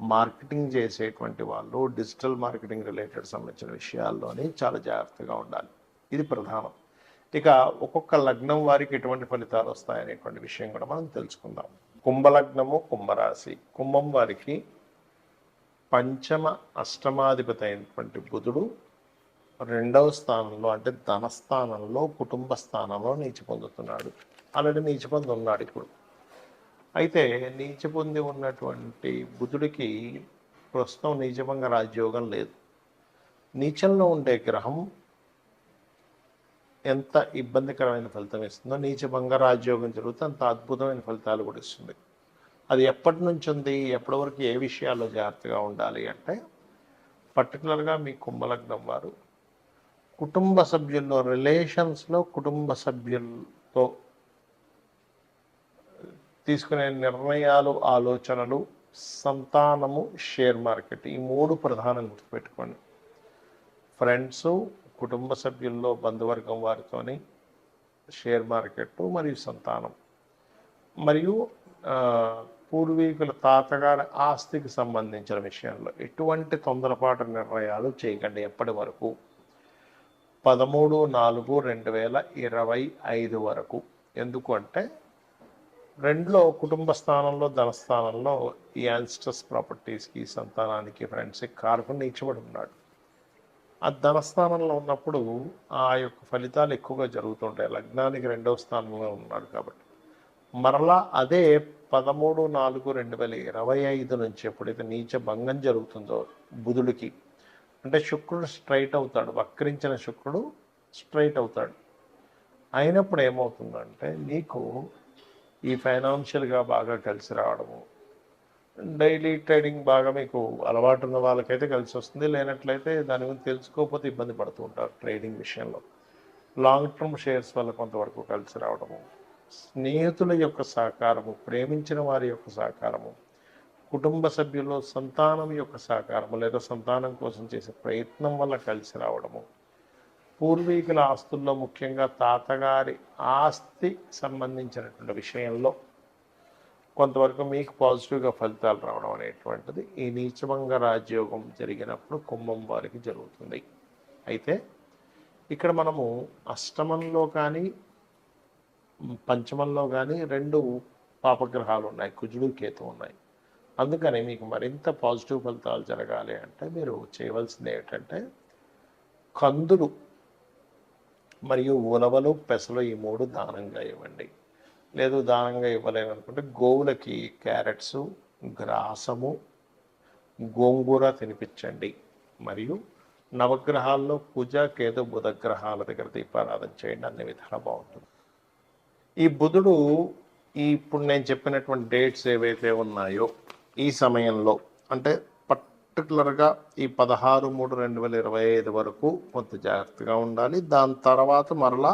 Marketing చేసేటువంటి వాళ్ళు digital marketing related సంబంధించిన విషయాల్లోని చాలా జాగ్రత్తగా ఉండాలి. ఇది ప్రధానం. ఇక ఒక్కొక్క లగ్నం వారికి ఎటువంటి ఫలితాలు వస్తాయనేటువంటి విషయం కూడా మనం తెలుసుకుందాం. కుంభలగ్నము కుంభరాశి. కుంభం వారికి పంచమ అష్టమాధిపతి అయినటువంటి బుధుడు రెండవ స్థానంలో అంటే ధనస్థానంలో కుటుంబ స్థానంలో నీచి పొందుతున్నాడు. ఆల్రెడీ నీచి పొంది ఉన్నాడు ఇప్పుడు. అయితే నీచ పొంది ఉన్నటువంటి బుధుడికి ప్రస్తుతం నీచభంగ రాజ్యోగం లేదు. నీచంలో ఉండే గ్రహం ఎంత ఇబ్బందికరమైన ఫలితం ఇస్తుందో నీచభంగ రాజ్యోగం జరుగుతూ అంత అద్భుతమైన ఫలితాలు కూడా ఇస్తుంది. అది ఎప్పటి నుంచి ఉంది ఎప్పటి వరకు ఏ విషయాల్లో జాగ్రత్తగా ఉండాలి అంటే పర్టికులర్గా మీ కుంభలగ్నం వారు కుటుంబ సభ్యుల్లో రిలేషన్స్లో కుటుంబ సభ్యులతో తీసుకునే నిర్ణయాలు ఆలోచనలు సంతానము షేర్ మార్కెట్ ఈ మూడు ప్రధానం గుర్తుపెట్టుకోండి. ఫ్రెండ్స్ కుటుంబ సభ్యుల్లో బంధువర్గం వారితోని షేర్ మార్కెట్ మరియు సంతానం. మరియు పూర్వీకుల తాతగారి ఆస్తికి సంబంధించిన విషయంలో ఎటువంటి తొందరపాటు నిర్ణయాలు చేయకండి ఎప్పటి వరకు? పదమూడు నాలుగు రెండు వేల ఇరవై ఐదు వరకు. ఎందుకు అంటే రెండులో కుటుంబ స్థానంలో ధనస్థానంలో ఈ యాన్స్టర్స్ ప్రాపర్టీస్కి సంతానానికి ఫ్రెండ్స్కి కారకుని ఇచ్చబడి ఉన్నాడు. ఆ ధనస్థానంలో ఉన్నప్పుడు ఆ యొక్క ఫలితాలు ఎక్కువగా జరుగుతుంటాయి. లగ్నానికి రెండవ స్థానంలో ఉన్నాడు కాబట్టి. మరలా అదే పదమూడు నాలుగు రెండు వేల ఇరవై ఐదు నుంచి ఎప్పుడైతే నీచ భంగం జరుగుతుందో బుధుడికి అంటే శుక్రుడు స్ట్రైట్ అవుతాడు. వక్రించిన శుక్రుడు స్ట్రైట్ అవుతాడు. అయినప్పుడు ఏమవుతుందంటే నీకు ఈ ఫైనాన్షియల్గా బాగా కలిసి రావడము. డైలీ ట్రేడింగ్ బాగా మీకు అలవాటు ఉన్న వాళ్ళకైతే కలిసి వస్తుంది. లేనట్లయితే దాని గురించి తెలుసుకోకపోతే ఇబ్బంది పడుతూ ఉంటారు ట్రేడింగ్ విషయంలో. లాంగ్ టర్మ్ షేర్స్ వల్ల కొంతవరకు కలిసి రావడము. స్నేహితుల యొక్క సహకారము ప్రేమించిన వారి యొక్క సహకారము కుటుంబ సభ్యుల్లో సంతానం యొక్క సహకారము లేదా సంతానం కోసం చేసే ప్రయత్నం వల్ల కలిసి రావడము. పూర్వీకుల ఆస్తుల్లో ముఖ్యంగా తాతగారి ఆస్తి సంబంధించినటువంటి విషయంలో కొంతవరకు మీకు పాజిటివ్గా ఫలితాలు రావడం అనేటువంటిది ఈ నీచభంగ రాజ్యోగం జరిగినప్పుడు కుంభం వారికి జరుగుతుంది. అయితే ఇక్కడ మనము అష్టమంలో కానీ పంచమంలో కానీ రెండు పాపగ్రహాలు ఉన్నాయి కుజుడు కేతు ఉన్నాయి. అందుకని మీకు మరింత పాజిటివ్ ఫలితాలు జరగాలి అంటే మీరు చేయవలసింది ఏంటంటే కందులు మరియు ఉలవలు పెసలు ఈ మూడు దానంగా ఇవ్వండి. లేదు దానంగా ఇవ్వలేము అనుకుంటే గోవులకి క్యారెట్స్ గ్రాసము గోంగూర తినిపించండి. మరియు నవగ్రహాల్లో పూజ కేతు బుధ గ్రహాల దగ్గర దీపారాధన చేయండి. అన్ని విధాలా బాగుంటుంది. ఈ బుధుడు ఈ ఇప్పుడు నేను చెప్పినటువంటి డేట్స్ ఏవైతే ఉన్నాయో ఈ సమయంలో అంటే పర్టికులర్గా ఈ పదహారు మూడు రెండు వేల ఇరవై ఐదు వరకు కొంత జాగ్రత్తగా ఉండాలి. దాని తర్వాత మరలా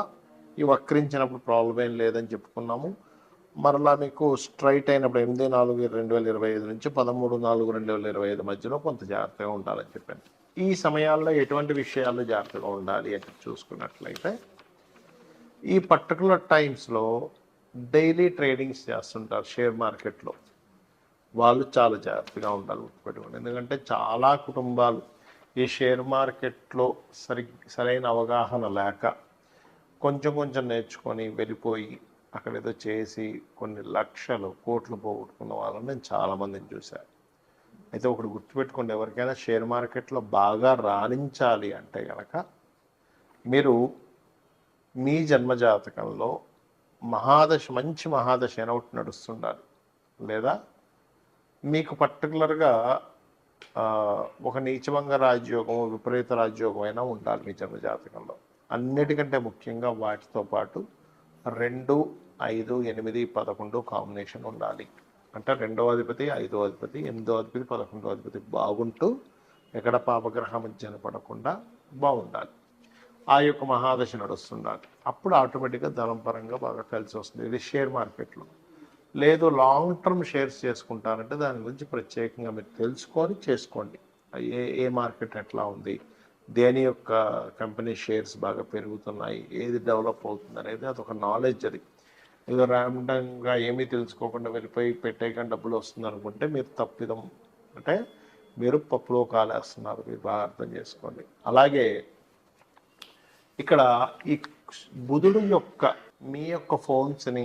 ఈ వక్రించినప్పుడు ప్రాబ్లం ఏం లేదని చెప్పుకున్నాము. మరలా మీకు స్ట్రైట్ అయినప్పుడు ఎనిమిది నాలుగు రెండు వేల ఇరవై ఐదు నుంచి పదమూడు నాలుగు రెండు వేల ఇరవై ఐదు మధ్యలో కొంత జాగ్రత్తగా ఉండాలని చెప్పాను ఈ సమయాల్లో ఎటువంటి విషయాల్లో జాగ్రత్తగా ఉండాలి అని చూసుకున్నట్లయితే ఈ పర్టికులర్ టైమ్స్లో డైలీ ట్రేడింగ్స్ చేస్తుంటారు షేర్ మార్కెట్లో. వాళ్ళు చాలా జాగ్రత్తగా ఉండాలి గుర్తుపెట్టుకోండి. ఎందుకంటే చాలా కుటుంబాలు ఈ షేర్ మార్కెట్లో సరి సరైన అవగాహన లేక కొంచెం కొంచెం నేర్చుకొని వెళ్ళిపోయి అక్కడ ఏదో చేసి కొన్ని లక్షలు కోట్లు పోగొట్టుకున్న వాళ్ళని నేను చాలామందిని చూశాను అయితే ఒకటి గుర్తుపెట్టుకోండి ఎవరికైనా షేర్ మార్కెట్లో బాగా రాణించాలి అంటే కనుక మీరు మీ జన్మజాతకంలో మహాదశ మంచి మహాదశ అయిన ఒకటి నడుస్తుండాలి. లేదా మీకు పర్టికులర్గా ఒక నీచభంగ రాజ్యోగం విపరీత రాజ్యోగం అయినా ఉండాలి మీ జన్మజాతకంలో. అన్నిటికంటే ముఖ్యంగా వాటితో పాటు రెండు ఐదు ఎనిమిది పదకొండు కాంబినేషన్ ఉండాలి. అంటే రెండో అధిపతి ఐదో అధిపతి ఎనిమిదో అధిపతి పదకొండో అధిపతి బాగుంటూ ఎక్కడ పాపగ్రహం మధ్యన పడకుండా బాగుండాలి. ఆ యొక్క మహాదశ నడుస్తుండాలి. అప్పుడు ఆటోమేటిక్గా ధనం పరంగా బాగా కలిసి వస్తుంది. ఇది షేర్ మార్కెట్లో. లేదు లాంగ్ టర్మ్ షేర్స్ చేసుకుంటారంటే దాని గురించి ప్రత్యేకంగా మీరు తెలుసుకొని చేసుకోండి. ఏ ఏ మార్కెట్ ఎట్లా ఉంది దేని యొక్క కంపెనీ షేర్స్ బాగా పెరుగుతున్నాయి ఏది డెవలప్ అవుతుంది అనేది అదొక నాలెడ్జ్ అది. ఏదో ర్యాండంగా ఏమీ తెలుసుకోకుండా వెళ్ళిపోయి పెట్టేయకుండా డబ్బులు వస్తుంది అనుకుంటే మీరు తప్పిదం అంటే మీరు పప్పులో కాలేస్తున్నారు మీరు బాగా అర్థం చేసుకోండి. అలాగే ఇక్కడ ఈ బుధుడు యొక్క మీ యొక్క ఫోన్స్ని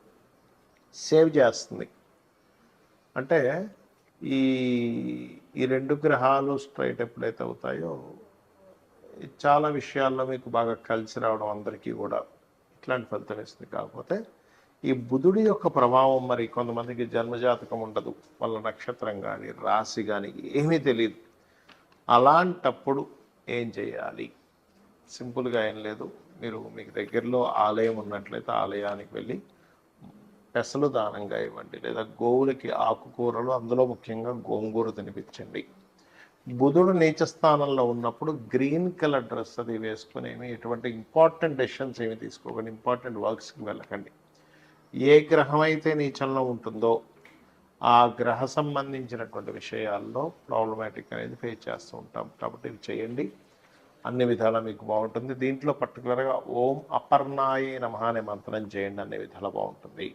సేవ్ చేస్తుంది. అంటే ఈ ఈ రెండు గ్రహాలు స్ట్రైట్ ఎప్పుడైతే అవుతాయో చాలా విషయాల్లో మీకు బాగా కలిసి రావడం అందరికీ కూడా ఇట్లాంటి ఫలితం ఇస్తుంది. కాకపోతే ఈ బుధుడి యొక్క ప్రభావం మరి కొంతమందికి జన్మజాతకం ఉండదు. వాళ్ళ నక్షత్రం కానీ రాశి కానీ ఏమీ తెలియదు అలాంటప్పుడు ఏం చేయాలి? సింపుల్గా ఏం లేదు. మీరు మీకు దగ్గరలో ఆలయం ఉన్నట్లయితే ఆలయానికి వెళ్ళి పెసలు దానంగా ఇవ్వండి లేదా గోవులకి ఆకుకూరలు అందులో ముఖ్యంగా గోంగూర తినిపించండి. బుధుడు నీచ స్థానంలో ఉన్నప్పుడు గ్రీన్ కలర్ డ్రెస్ అది వేసుకుని ఏమి ఎటువంటి ఇంపార్టెంట్ డెసిషన్స్ ఏమి తీసుకోకండి ఇంపార్టెంట్ వర్క్స్కి వెళ్ళకండి. ఏ గ్రహం అయితే నీచంలో ఉంటుందో ఆ గ్రహ సంబంధించినటువంటి విషయాల్లో ప్రాబ్లమాటిక్ అనేది ఫేస్ చేస్తూ ఉంటాం. కాబట్టి ఇవి చేయండి. అన్ని విధాలా మీకు బాగుంటుంది. దీంట్లో పర్టికులర్గా ఓం అపర్ణాయే నమః అనే మంత్రం చేయండి. అన్ని విధాలా బాగుంటుంది.